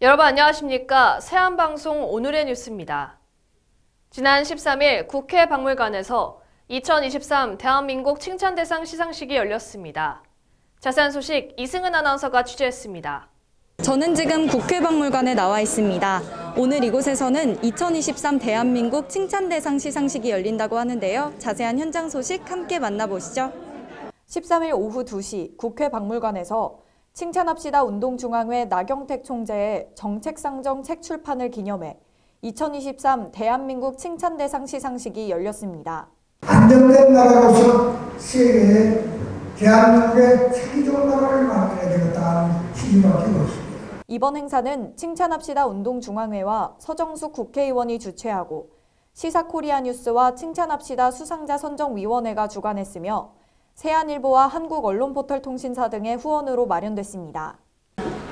여러분 안녕하십니까? 세안방송 오늘의 뉴스입니다. 지난 13일 국회 박물관에서 2023 대한민국 칭찬대상 시상식이 열렸습니다. 자세한 소식 이승은 아나운서가 취재했습니다. 저는 지금 국회 박물관에 나와 있습니다. 오늘 이곳에서는 2023 대한민국 칭찬대상 시상식이 열린다고 하는데요. 자세한 현장 소식 함께 만나보시죠. 13일 오후 2시 국회 박물관에서 칭찬합시다 운동중앙회 나경택 총재의 정책상정 책 출판을 기념해 2023 대한민국 칭찬대상 시상식이 열렸습니다. 안정된 나라로서 세계에 대한민국의 세계적 나라를 만들어야 되겠다는 시기밖에 없습니다. 이번 행사는 칭찬합시다 운동중앙회와 서정숙 국회의원이 주최하고 시사코리아 뉴스와 칭찬합시다 수상자 선정위원회가 주관했으며 세안일보와 한국 언론 포털 통신사 등의 후원으로 마련됐습니다.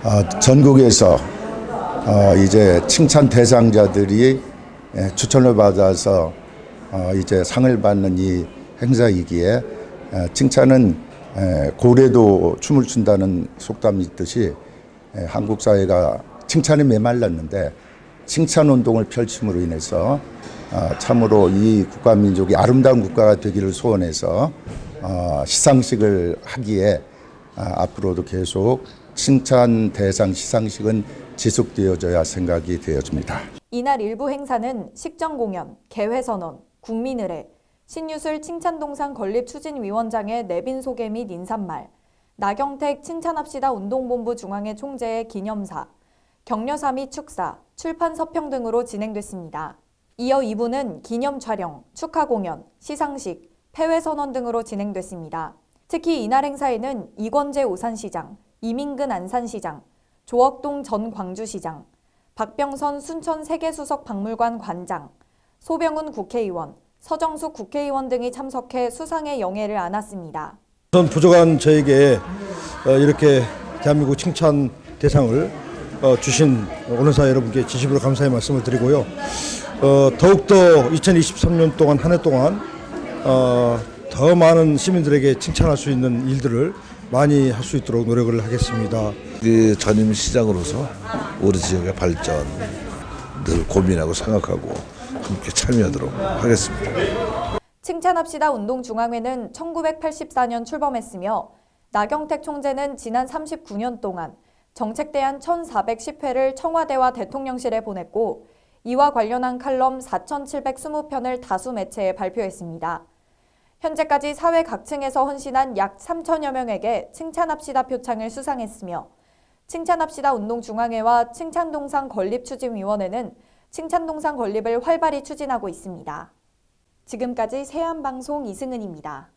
어, 전국에서 어, 이제 칭찬 대상자들이 예, 추천을 받아서 어, 이제 상을 받는 이 행사이기에 에, 칭찬은 에, 고래도 춤을 춘다는 속담이 있듯이 에, 한국 사회가 칭찬에 메말랐는데 칭찬 운동을 펼침으로 인해서 어, 참으로 이 국가 민족이 아름다운 국가가 되기를 소원해서 어, 시상식을 하기에 아, 앞으로도 계속 칭찬 대상 시상식은 지속되어져야 생각이 되어집니다. 이날 일부 행사는 식전 공연, 개회선언, 국민의례, 신유술 칭찬동상 건립추진위원장의 내빈 소개 및 인사말, 나경택 칭찬합시다 운동본부 중앙회 총재의 기념사, 격려사 및 축사, 출판 서평 등으로 진행됐습니다. 이어 2부는 기념 촬영, 축하 공연, 시상식, 폐회 선언 등으로 진행됐습니다. 특히 이날 행사에는 이권재 오산시장, 이민근 안산시장, 조억동 전 광주시장, 박병선 순천 세계수석 박물관 관장, 소병훈 국회의원, 서정숙 국회의원 등이 참석해 수상의 영예를 안았습니다. 우선 부족한 저에게 어, 이렇게 대한민국 칭찬 대상을 어, 주신 언론사 여러분께 진심으로 감사의 말씀을 드리고요. 어, 더욱더 2023년 동안 한 해 동안 어, 더 많은 시민들에게 칭찬할 수 있는 일들을 많이 할 수 있도록 노력을 하겠습니다. 그 전임 시장으로서 우리 지역의 발전 늘 고민하고 생각하고 함께 참여하도록 하겠습니다. 칭찬합시다 운동중앙회는 1984년 출범했으며 나경택 총재는 지난 39년 동안 정책대안 1410회를 청와대와 대통령실에 보냈고 이와 관련한 칼럼 4720편을 다수 매체에 발표했습니다. 현재까지 사회 각층에서 헌신한 약 3천여 명에게 칭찬합시다 표창을 수상했으며 칭찬합시다 운동중앙회와 칭찬동상 건립추진위원회는 칭찬동상 건립을 활발히 추진하고 있습니다. 지금까지 세안방송 이승은입니다.